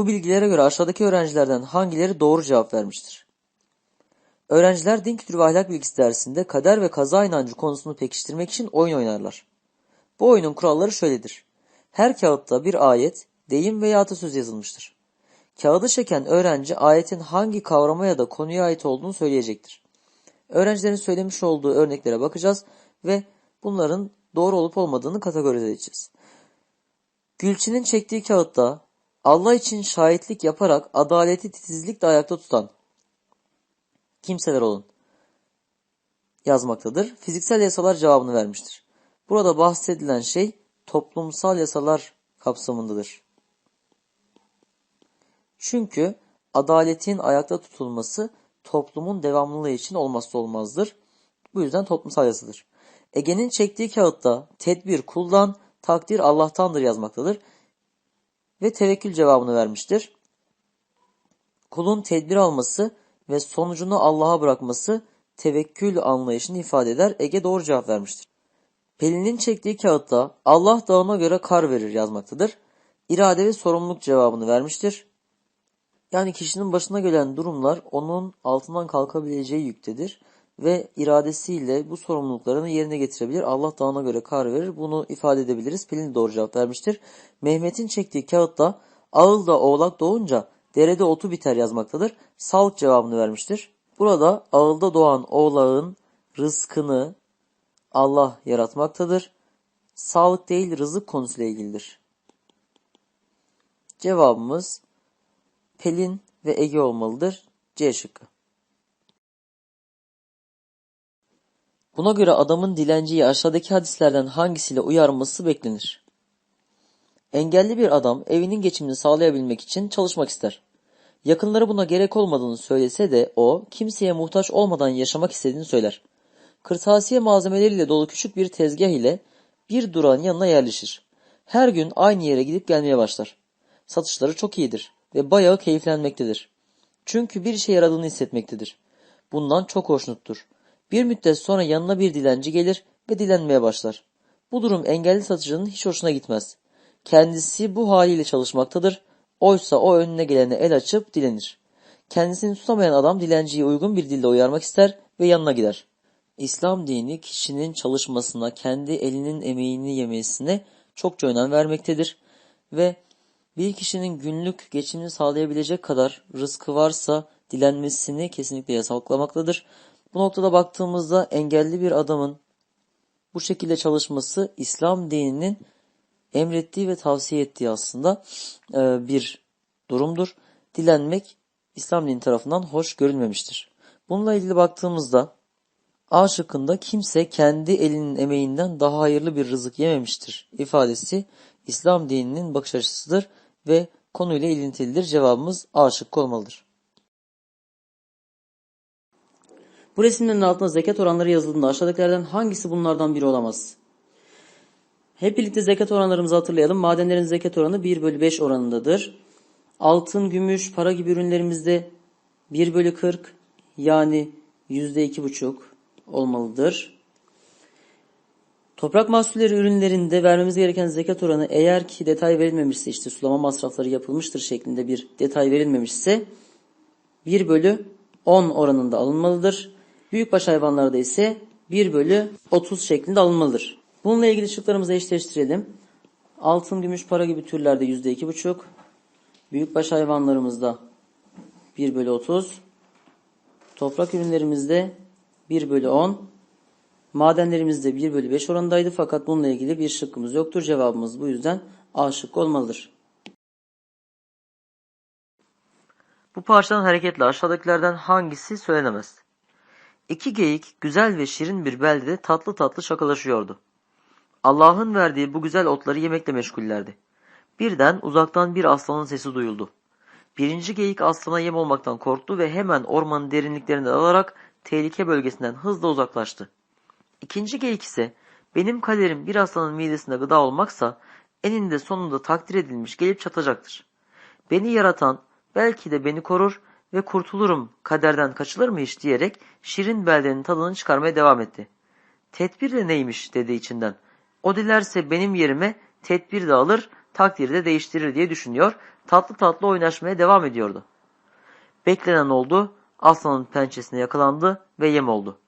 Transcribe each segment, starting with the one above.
Bu bilgilere göre aşağıdaki öğrencilerden hangileri doğru cevap vermiştir? Öğrenciler din kültürü ve ahlak bilgisi dersinde kader ve kaza inancı konusunu pekiştirmek için oyun oynarlar. Bu oyunun kuralları şöyledir. Her kağıtta bir ayet, deyim veya atasöz yazılmıştır. Kağıdı çeken öğrenci ayetin hangi kavrama ya da konuya ait olduğunu söyleyecektir. Öğrencilerin söylemiş olduğu örneklere bakacağız ve bunların doğru olup olmadığını kategorize edeceğiz. Gülçin'in çektiği kağıtta Allah için şahitlik yaparak adaleti titizlikle ayakta tutan kimseler olun yazmaktadır. Fiziksel yasalar cevabını vermiştir. Burada bahsedilen şey toplumsal yasalar kapsamındadır. Çünkü adaletin ayakta tutulması toplumun devamlılığı için olmazsa olmazdır. Bu yüzden toplumsal yasadır. Ege'nin çektiği kağıtta tedbir kuldan, takdir Allah'tandır yazmaktadır. Ve tevekkül cevabını vermiştir. Kulun tedbir alması ve sonucunu Allah'a bırakması tevekkül anlayışını ifade eder. Ege doğru cevap vermiştir. Pelin'in çektiği kağıtta Allah dağına göre kar verir yazmaktadır. İrade ve sorumluluk cevabını vermiştir. Yani kişinin başına gelen durumlar onun altından kalkabileceği yüktedir ve iradesiyle bu sorumluluklarını yerine getirebilir. Allah dağına göre kar verir. Bunu ifade edebiliriz. Pelin doğru cevap vermiştir. Mehmet'in çektiği kağıtta ağılda oğlak doğunca derede otu biter yazmaktadır. Sağlık cevabını vermiştir. Burada ağılda doğan oğlağın rızkını Allah yaratmaktadır. Sağlık değil rızık konusuyla ilgilidir. Cevabımız Pelin ve Ege olmalıdır. C şıkkı. Buna göre adamın dilenciyi aşağıdaki hadislerden hangisiyle uyarması beklenir? Engelli bir adam evinin geçimini sağlayabilmek için çalışmak ister. Yakınları buna gerek olmadığını söylese de o kimseye muhtaç olmadan yaşamak istediğini söyler. Kırtasiye malzemeleriyle dolu küçük bir tezgah ile bir durağın yanına yerleşir. Her gün aynı yere gidip gelmeye başlar. Satışları çok iyidir ve bayağı keyiflenmektedir. Çünkü bir işe yaradığını hissetmektedir. Bundan çok hoşnuttur. Bir müddet sonra yanına bir dilenci gelir ve dilenmeye başlar. Bu durum engelli satıcının hiç hoşuna gitmez. Kendisi bu haliyle çalışmaktadır. Oysa o önüne gelene el açıp dilenir. Kendisini tutamayan adam dilenciyi uygun bir dilde uyarmak ister ve yanına gider. İslam dini kişinin çalışmasına, kendi elinin emeğini yemesine çokça önem vermektedir ve bir kişinin günlük geçimini sağlayabilecek kadar rızkı varsa dilenmesini kesinlikle yasaklamaktadır. Bu noktada baktığımızda engelli bir adamın bu şekilde çalışması İslam dininin emrettiği ve tavsiye ettiği aslında e, bir durumdur. Dilenmek İslam dini tarafından hoş görülmemiştir. Bununla ilgili baktığımızda A şıkkında kimse kendi elinin emeğinden daha hayırlı bir rızık yememiştir ifadesi İslam dininin bakış açısıdır ve konuyla ilintilidir. Cevabımız A şıkkı olmalıdır. Bu resimlerin altında zekat oranları yazıldığında aşağıdakilerden hangisi bunlardan biri olamaz? Hep birlikte zekat oranlarımızı hatırlayalım. Madenlerin zekat oranı 1 bölü 5 oranındadır. Altın, gümüş, para gibi ürünlerimizde 1 bölü 40 yani %2,5 olmalıdır. Toprak mahsulleri ürünlerinde vermemiz gereken zekat oranı eğer ki detay verilmemişse işte sulama masrafları yapılmıştır şeklinde bir detay verilmemişse 1 bölü 10 oranında alınmalıdır. Büyükbaş hayvanlarda ise 1 bölü 30 şeklinde alınmalıdır. Bununla ilgili şıklarımızı eşleştirelim. Altın, gümüş, para gibi türlerde %2,5. Büyükbaş hayvanlarımızda 1 bölü 30. Toprak ürünlerimizde 1 bölü 10. Madenlerimizde 1 bölü 5 oranındaydı fakat bununla ilgili bir şıkkımız yoktur. Cevabımız bu yüzden A şıkkı olmalıdır. Bu parçadan hareketle aşağıdakilerden hangisi söylenemez? İki geyik güzel ve şirin bir beldede tatlı tatlı şakalaşıyordu. Allah'ın verdiği bu güzel otları yemekle meşgullerdi. Birden uzaktan bir aslanın sesi duyuldu. Birinci geyik aslana yem olmaktan korktu ve hemen ormanın derinliklerinde alarak tehlike bölgesinden hızla uzaklaştı. İkinci geyik ise benim kaderim bir aslanın midesinde gıda olmaksa eninde sonunda takdir edilmiş gelip çatacaktır. Beni yaratan belki de beni korur ve kurtulurum kaderden kaçılır mı hiç diyerek şirin beldenin tadını çıkarmaya devam etti. Tedbir de neymiş dedi içinden. O dilerse benim yerime tedbir de alır takdiri de değiştirir diye düşünüyor. tatlı tatlı oynaşmaya devam ediyordu. Beklenen oldu, aslanın pençesine yakalandı ve yem oldu.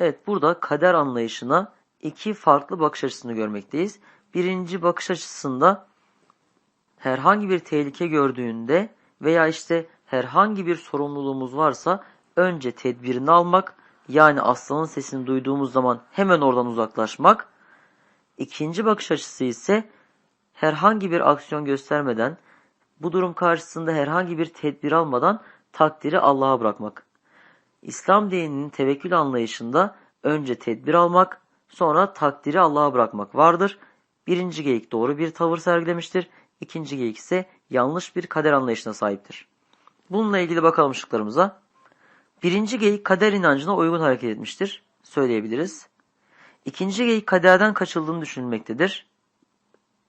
Evet burada kader anlayışına iki farklı bakış açısını görmekteyiz. Birinci bakış açısında herhangi bir tehlike gördüğünde veya işte herhangi bir sorumluluğumuz varsa önce tedbirini almak yani aslanın sesini duyduğumuz zaman hemen oradan uzaklaşmak. İkinci bakış açısı ise herhangi bir aksiyon göstermeden bu durum karşısında herhangi bir tedbir almadan takdiri Allah'a bırakmak. İslam dininin tevekkül anlayışında önce tedbir almak, sonra takdiri Allah'a bırakmak vardır. Birinci geyik doğru bir tavır sergilemiştir. İkinci geyik ise yanlış bir kader anlayışına sahiptir. Bununla ilgili bakalım şıklarımıza. Birinci geyik kader inancına uygun hareket etmiştir. Söyleyebiliriz. İkinci geyik kaderden kaçıldığını düşünülmektedir.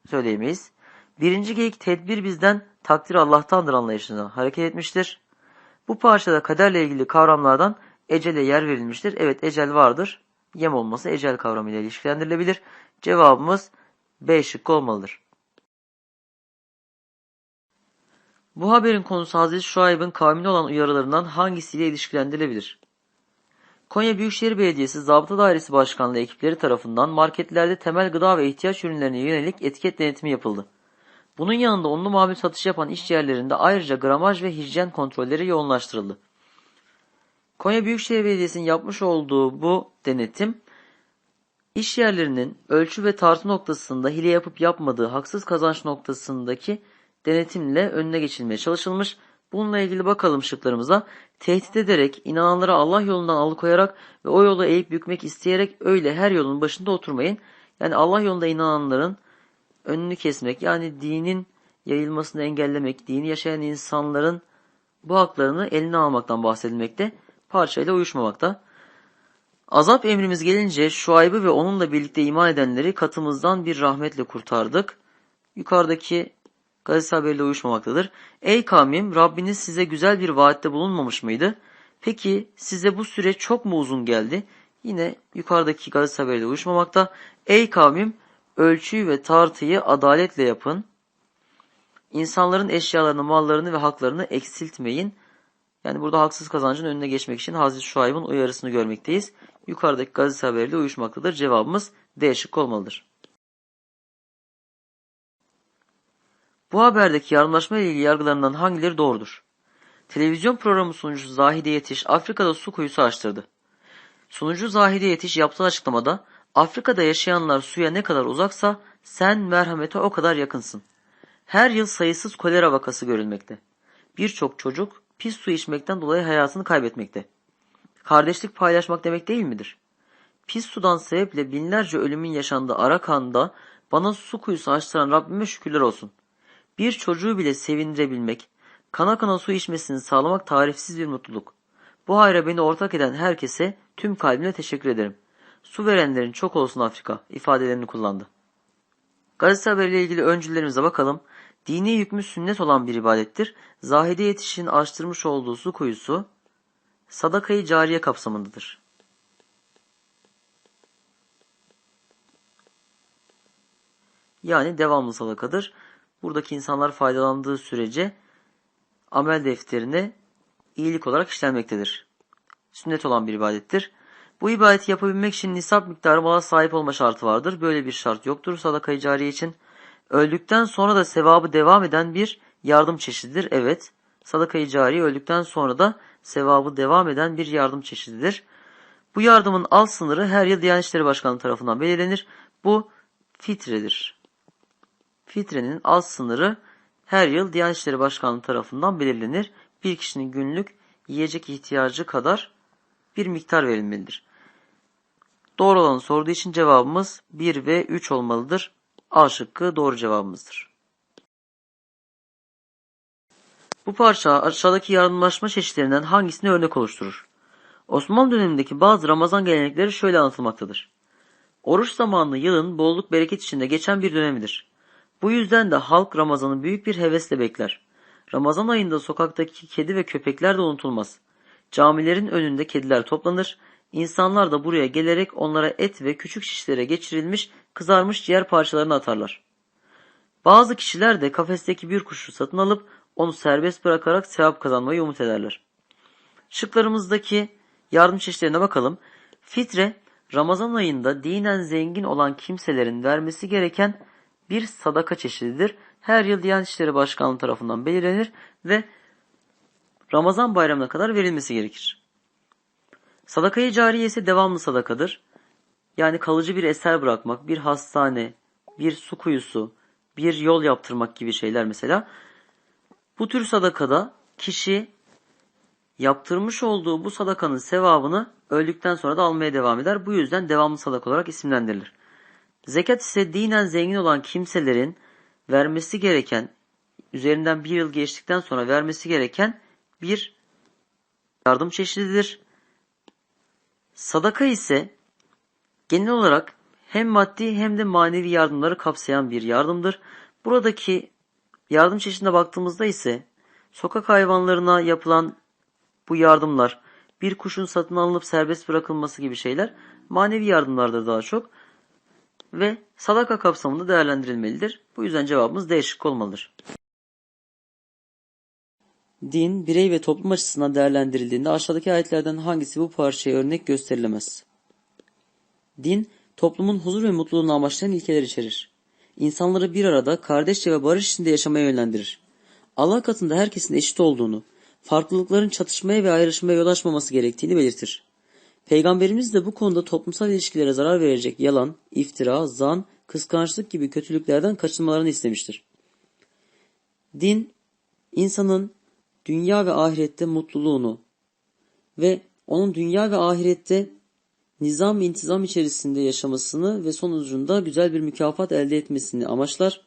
Söyleyemeyiz. Birinci geyik tedbir bizden takdir Allah'tandır anlayışına hareket etmiştir. Bu parçada kaderle ilgili kavramlardan ecele yer verilmiştir. Evet ecel vardır. Yem olması ecel kavramıyla ilişkilendirilebilir. Cevabımız B şıkkı olmalıdır. Bu haberin konusu Hazreti Şuayb'ın kavmine olan uyarılarından hangisiyle ilişkilendirilebilir? Konya Büyükşehir Belediyesi Zabıta Dairesi Başkanlığı ekipleri tarafından marketlerde temel gıda ve ihtiyaç ürünlerine yönelik etiket denetimi yapıldı. Bunun yanında unlu mamul satış yapan iş yerlerinde ayrıca gramaj ve hijyen kontrolleri yoğunlaştırıldı. Konya Büyükşehir Belediyesi'nin yapmış olduğu bu denetim, iş yerlerinin ölçü ve tartı noktasında hile yapıp yapmadığı haksız kazanç noktasındaki denetimle önüne geçilmeye çalışılmış. Bununla ilgili bakalım şıklarımıza. Tehdit ederek, inananları Allah yolundan alıkoyarak ve o yola eğip bükmek isteyerek öyle her yolun başında oturmayın. Yani Allah yolunda inananların önünü kesmek yani dinin yayılmasını engellemek, dini yaşayan insanların bu haklarını eline almaktan bahsedilmekte, parçayla uyuşmamakta. Azap emrimiz gelince Şuayb'ı ve onunla birlikte iman edenleri katımızdan bir rahmetle kurtardık. Yukarıdaki Gazete haberiyle uyuşmamaktadır. Ey kavmim Rabbiniz size güzel bir vaatte bulunmamış mıydı? Peki size bu süre çok mu uzun geldi? Yine yukarıdaki gazete haberiyle uyuşmamakta. Ey kavmim ölçüyü ve tartıyı adaletle yapın. İnsanların eşyalarını, mallarını ve haklarını eksiltmeyin. Yani burada haksız kazancın önüne geçmek için Hazreti Şuayb'ın uyarısını görmekteyiz. Yukarıdaki gazete haberiyle uyuşmaktadır. Cevabımız D şıkkı olmalıdır. Bu haberdeki yardımlaşma ile ilgili yargılarından hangileri doğrudur? Televizyon programı sunucusu Zahide Yetiş Afrika'da su kuyusu açtırdı. Sunucu Zahide Yetiş yaptığı açıklamada Afrika'da yaşayanlar suya ne kadar uzaksa sen merhamete o kadar yakınsın. Her yıl sayısız kolera vakası görülmekte. Birçok çocuk pis su içmekten dolayı hayatını kaybetmekte. Kardeşlik paylaşmak demek değil midir? Pis sudan sebeple binlerce ölümün yaşandığı Arakan'da bana su kuyusu açtıran Rabbime şükürler olsun. Bir çocuğu bile sevindirebilmek, kana kana su içmesini sağlamak tarifsiz bir mutluluk. Bu hayra beni ortak eden herkese tüm kalbimle teşekkür ederim. Su verenlerin çok olsun Afrika ifadelerini kullandı. Gazete haberiyle ilgili öncüllerimize bakalım. Dini hükmü sünnet olan bir ibadettir. Zahide yetişin açtırmış olduğu su kuyusu sadakayı cariye kapsamındadır. Yani devamlı sadakadır. Buradaki insanlar faydalandığı sürece amel defterine iyilik olarak işlenmektedir. Sünnet olan bir ibadettir. Bu ibadeti yapabilmek için nisap miktarı mala sahip olma şartı vardır. Böyle bir şart yoktur sadaka cariye için. Öldükten sonra da sevabı devam eden bir yardım çeşididir. Evet, sadaka cariye öldükten sonra da sevabı devam eden bir yardım çeşididir. Bu yardımın alt sınırı her yıl Diyanet İşleri Başkanlığı tarafından belirlenir. Bu fitredir. Fitrenin alt sınırı her yıl Diyanet İşleri Başkanlığı tarafından belirlenir. Bir kişinin günlük yiyecek ihtiyacı kadar bir miktar verilmelidir. Doğru olanı sorduğu için cevabımız 1 ve 3 olmalıdır. A şıkkı doğru cevabımızdır. Bu parça aşağıdaki yardımlaşma çeşitlerinden hangisini örnek oluşturur? Osmanlı dönemindeki bazı Ramazan gelenekleri şöyle anlatılmaktadır. Oruç zamanlı yılın bolluk bereket içinde geçen bir dönemidir. Bu yüzden de halk Ramazan'ı büyük bir hevesle bekler. Ramazan ayında sokaktaki kedi ve köpekler de unutulmaz. Camilerin önünde kediler toplanır, İnsanlar da buraya gelerek onlara et ve küçük şişlere geçirilmiş kızarmış ciğer parçalarını atarlar. Bazı kişiler de kafesteki bir kuşu satın alıp onu serbest bırakarak sevap kazanmayı umut ederler. Şıklarımızdaki yardım çeşitlerine bakalım. Fitre, Ramazan ayında dinen zengin olan kimselerin vermesi gereken bir sadaka çeşididir. Her yıl Diyanet İşleri Başkanlığı tarafından belirlenir ve Ramazan bayramına kadar verilmesi gerekir. Sadakayı cariye ise devamlı sadakadır. Yani kalıcı bir eser bırakmak, bir hastane, bir su kuyusu, bir yol yaptırmak gibi şeyler mesela. Bu tür sadakada kişi yaptırmış olduğu bu sadakanın sevabını öldükten sonra da almaya devam eder. Bu yüzden devamlı sadaka olarak isimlendirilir. Zekat ise dinen zengin olan kimselerin vermesi gereken, üzerinden bir yıl geçtikten sonra vermesi gereken bir yardım çeşididir. Sadaka ise genel olarak hem maddi hem de manevi yardımları kapsayan bir yardımdır. Buradaki yardım çeşidine baktığımızda ise sokak hayvanlarına yapılan bu yardımlar, bir kuşun satın alınıp serbest bırakılması gibi şeyler manevi yardımlardır daha çok ve sadaka kapsamında değerlendirilmelidir. Bu yüzden cevabımız D şıkkı olmalıdır. Din, birey ve toplum açısından değerlendirildiğinde aşağıdaki ayetlerden hangisi bu parçaya örnek gösterilemez? Din, toplumun huzur ve mutluluğunu amaçlayan ilkeler içerir. İnsanları bir arada kardeşçe ve barış içinde yaşamaya yönlendirir. Allah katında herkesin eşit olduğunu, farklılıkların çatışmaya ve ayrışmaya yol açmaması gerektiğini belirtir. Peygamberimiz de bu konuda toplumsal ilişkilere zarar verecek yalan, iftira, zan, kıskançlık gibi kötülüklerden kaçınmalarını istemiştir. Din, insanın dünya ve ahirette mutluluğunu ve onun dünya ve ahirette nizam intizam içerisinde yaşamasını ve sonucunda güzel bir mükafat elde etmesini amaçlar.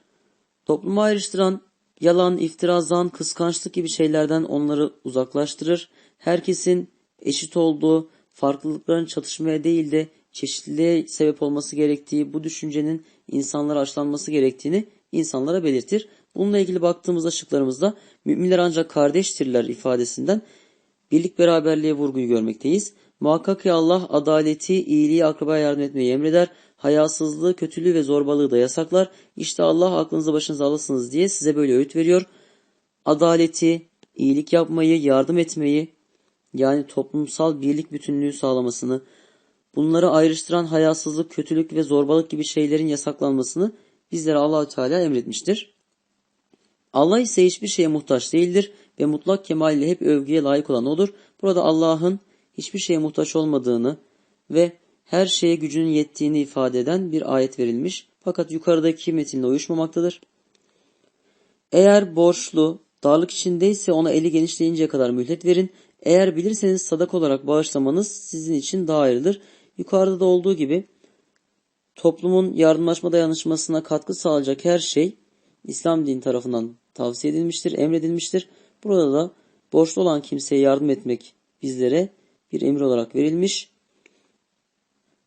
Toplumu ayrıştıran yalan, iftira, zan, kıskançlık gibi şeylerden onları uzaklaştırır. Herkesin eşit olduğu, farklılıkların çatışmaya değil de çeşitliliğe sebep olması gerektiği, bu düşüncenin insanlara aşılanması gerektiğini insanlara belirtir. Bununla ilgili baktığımızda şıklarımızda müminler ancak kardeştirler ifadesinden birlik beraberliğe vurguyu görmekteyiz. Muhakkak ki Allah adaleti, iyiliği, akrabaya yardım etmeyi emreder. Hayasızlığı, kötülüğü ve zorbalığı da yasaklar. İşte Allah aklınızı başınıza alasınız diye size böyle öğüt veriyor. Adaleti, iyilik yapmayı, yardım etmeyi, yani toplumsal birlik bütünlüğü sağlamasını, bunları ayrıştıran hayasızlık, kötülük ve zorbalık gibi şeylerin yasaklanmasını bizlere Allahü Teala emretmiştir. Allah ise hiçbir şeye muhtaç değildir ve mutlak kemaliyle hep övgüye layık olan odur. Burada Allah'ın hiçbir şeye muhtaç olmadığını ve her şeye gücünün yettiğini ifade eden bir ayet verilmiş. Fakat yukarıdaki metinle uyuşmamaktadır. Eğer borçlu, darlık içindeyse ona eli genişleyinceye kadar mühlet verin. Eğer bilirseniz sadak olarak bağışlamanız sizin için daha hayırlıdır. Yukarıda da olduğu gibi toplumun yardımlaşma dayanışmasına katkı sağlayacak her şey İslam din tarafından tavsiye edilmiştir, emredilmiştir. Burada da borçlu olan kimseye yardım etmek bizlere bir emir olarak verilmiş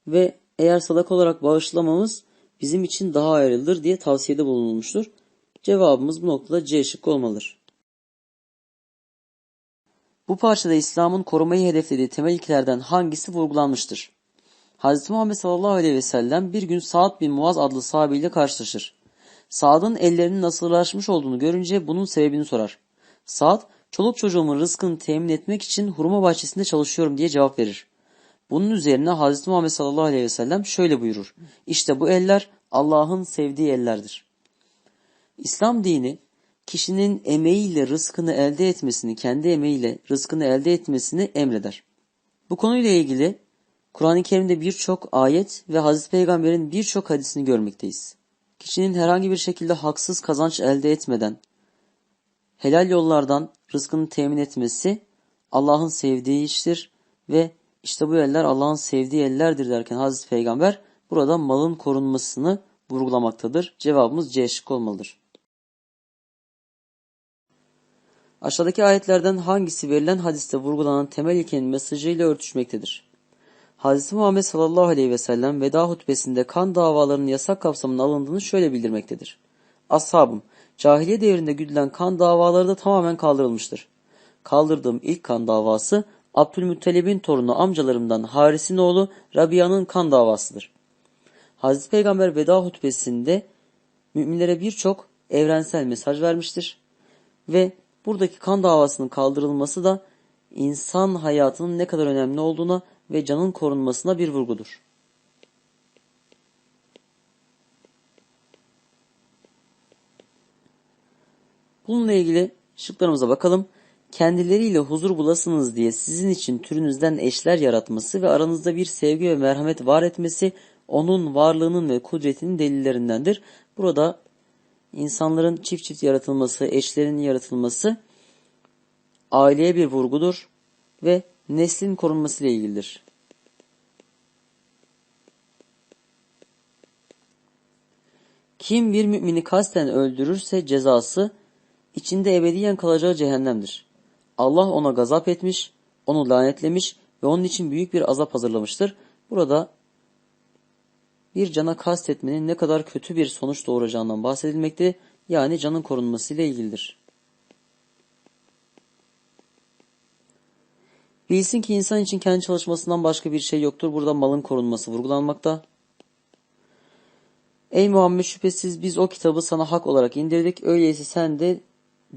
ve eğer sadak olarak bağışlamamız bizim için daha hayırlıdır diye tavsiyede bulunulmuştur. Cevabımız bu noktada C şıkkı olmalıdır. Bu parçada İslam'ın korumayı hedeflediği temel ilkelerden hangisi vurgulanmıştır? Hz. Muhammed sallallahu aleyhi ve sellem bir gün Sa'd bin Muaz adlı sahabeyle karşılaşır. Sa'd'ın ellerinin nasırlaşmış olduğunu görünce bunun sebebini sorar. Sa'd, çoluk çocuğumun rızkını temin etmek için hurma bahçesinde çalışıyorum diye cevap verir. Bunun üzerine Hz. Muhammed sallallahu aleyhi ve sellem şöyle buyurur. İşte bu eller Allah'ın sevdiği ellerdir. İslam dini kişinin emeğiyle rızkını elde etmesini, kendi emeğiyle rızkını elde etmesini emreder. Bu konuyla ilgili Kur'an-ı Kerim'de birçok ayet ve Hazreti Peygamber'in birçok hadisini görmekteyiz. Kişinin herhangi bir şekilde haksız kazanç elde etmeden helal yollardan rızkını temin etmesi Allah'ın sevdiği iştir ve işte bu eller Allah'ın sevdiği ellerdir derken Hazreti Peygamber burada malın korunmasını vurgulamaktadır. Cevabımız C şık olmalıdır. Aşağıdaki ayetlerden hangisi verilen hadiste vurgulanan temel ilkenin mesajıyla örtüşmektedir? Hz. Muhammed sallallahu aleyhi ve sellem veda hutbesinde kan davalarının yasak kapsamına alındığını şöyle bildirmektedir. Ashabım, cahiliye devrinde güdülen kan davaları da tamamen kaldırılmıştır. Kaldırdığım ilk kan davası Abdülmuttalib'in torunu amcalarımdan Haris'in oğlu Rabia'nın kan davasıdır. Hazreti Peygamber veda hutbesinde müminlere birçok evrensel mesaj vermiştir. Ve buradaki kan davasının kaldırılması da insan hayatının ne kadar önemli olduğuna ve canın korunmasına bir vurgudur. Bununla ilgili şıklarımıza bakalım. Kendileriyle huzur bulasınız diye sizin için türünüzden eşler yaratması ve aranızda bir sevgi ve merhamet var etmesi onun varlığının ve kudretinin delillerindendir. Burada insanların çift çift yaratılması, eşlerin yaratılması aileye bir vurgudur ve neslin korunması ile ilgilidir. Kim bir mümini kasten öldürürse cezası içinde ebediyen kalacağı cehennemdir. Allah ona gazap etmiş, onu lanetlemiş ve onun için büyük bir azap hazırlamıştır. Burada bir cana kastetmenin ne kadar kötü bir sonuç doğuracağından bahsedilmekte, yani canın korunması ile ilgilidir. Bilsin ki insan için kendi çalışmasından başka bir şey yoktur. Burada malın korunması vurgulanmakta. Ey Muhammed şüphesiz biz o kitabı sana hak olarak indirdik. Öyleyse sen de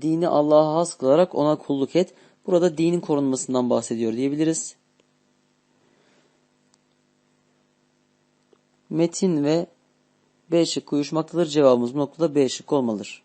dini Allah'a has kılarak ona kulluk et. Burada dinin korunmasından bahsediyor diyebiliriz. Metin ve B şıkkı uyuşmaktadır. Cevabımız noktada B şıkkı olmalıdır.